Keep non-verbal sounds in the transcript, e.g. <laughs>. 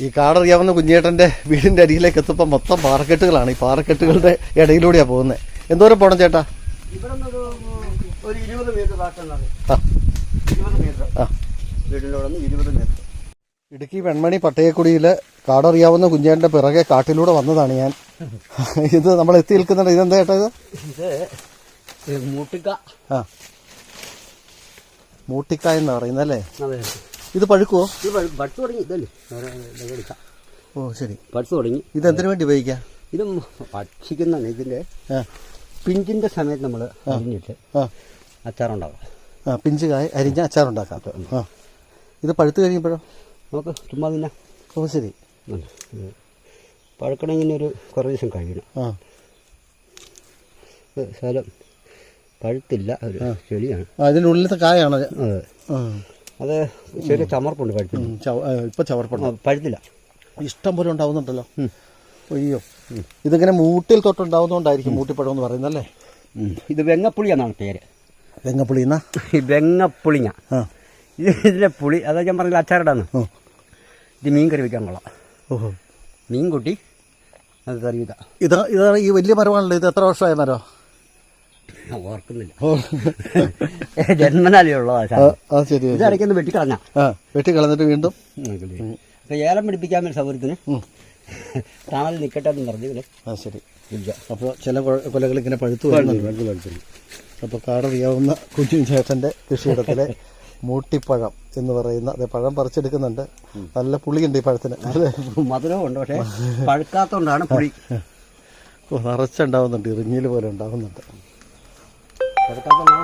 ഈ കാടറിയാവുന്ന കുഞ്ഞേട്ടന്റെ വീടിന്റെ അടിയിലേക്ക് എത്തുമ്പോൾ മൊത്തം പാറക്കെട്ടുകളാണ്. ഈ പാറക്കെട്ടുകളുടെ ഇടയിലൂടെയാ പോകുന്നത് എന്തോരം പോണം ചേട്ടാ? വീടിന്റെ ഇടുക്കി വെൺമണി പട്ടയക്കുടിയിൽ കാടറിയാവുന്ന കുഞ്ഞേട്ടന്റെ പിറകെ കാട്ടിലൂടെ വന്നതാണ് ഞാൻ. ഇത് നമ്മൾ എത്തി നിൽക്കുന്നുണ്ട്. ഇതെന്താ ചേട്ടാ ഇത്? മൂട്ടിക്ക. ആ. മൂട്ടിക്കായ എന്ന് അതെ. ഇത് പഴുക്കുവോ? ഇത് തുടങ്ങി. ഇതല്ലേ? എടുക്കാം. ഓ ശരി. പഠിച്ചു തുടങ്ങി. ഇത് എന്തിനു വേണ്ടി ഉപയോഗിക്കാം? ഇത് ഭക്ഷിക്കുന്നതാണ്. ഇതിന്റെ പിഞ്ചിന്റെ പിഞ്ചിന്റെ സമയത്ത് നമ്മൾ അരിഞ്ഞിട്ട് ആ. അച്ചാറുണ്ടാവും ആ പിഞ്ച് കായ അരിഞ്ഞ അച്ചാറുണ്ടാക്കാം. ആ. ഇത് പഴുത്ത് കഴിയുമ്പോഴോ? നമുക്ക് ചുമ്മാ പിന്നെ ഓ ശരി. പഴുക്കണമെങ്കിൽ ഒരു കുറേ ദിവസം കഴിയണം. ആ. ശകലം പഴുത്തില്ല. ഒരു ചെടിയാണ് അതിനുള്ളിലത്തെ കായാണോ. അത്? അതെ ചെറിയ ചമർപ്പുണ്ട് ഉം, ഇപ്പൊ ചവർപ്പുണ്ട്. പഴുത്തില്ല. ഇഷ്ടം പോലെ ഉണ്ടാവുന്നുണ്ടല്ലോ. അയ്യോ. ഇതിങ്ങനെ മൂട്ടിൽ തൊട്ടുണ്ടാവുന്നതുകൊണ്ടായിരിക്കും മൂട്ടിപ്പഴം എന്ന് പറയുന്നത് അല്ലേ ഇത് വെങ്ങപ്പുളി എന്നാണ് പേര്. വെങ്ങപ്പുളി എന്നാ വെങ്ങപ്പുളിങ്ങ. ആ. ഇതിലെ പുളി അതാ ഞാൻ പറഞ്ഞില്ല അച്ചാറിടാന്ന്? ഇത് മീൻ കറി വെക്കാൻ കൊള്ളാം. ഓഹോ. മീൻ കൂട്ടി അത് കറി വെക്കാം ഇത് ഇതാണ് ഈ വലിയ മരമാണല്ലോ ഇത് എത്ര വർഷമായ മരം? <laughs> ഓർക്കുന്നില്ല. <laughs> ജന്മനാലേ ഉള്ളതാ ഇടയ്ക്കൊന്ന് വെട്ടിക്കളഞ്ഞ. വെട്ടിക്കളഞ്ഞിട്ട് വെട്ടി കളഞ്ഞിട്ട് വീണ്ടും അപ്പൊ ഏലം പിടിപ്പിക്കാൻ വേണ്ടി സൗകര്യത്തിന്. തണൽ നിൽക്കട്ടെ എന്ന് പറഞ്ഞു ആ ശരി. അപ്പോൾ ചില കൊലകൾ ഇങ്ങനെ പഴുത്തു വരുന്നുണ്ട്. അപ്പോൾ കാടറിയാവുന്ന കുഞ്ഞു ചേട്ടന്റെ കൃഷിയിടത്തിലെ <laughs> മൂട്ടിപ്പഴം എന്ന് പറയുന്ന അതെ പഴം പറിച്ചെടുക്കുന്നുണ്ട്. നല്ല പുളിയുണ്ട് ഈ പഴത്തിന്. മധുരമുണ്ട് മധുരവും ഉണ്ട് പക്ഷേ പഴുക്കാത്തോണ്ടാണ് പുളി. നിറച്ചുണ്ടാവുന്നുണ്ട് ഇറിഞ്ഞിൽ പോലെ ഉണ്ടാവുന്നുണ്ട്. പഴുക്കാത്തോണ്ടാണ്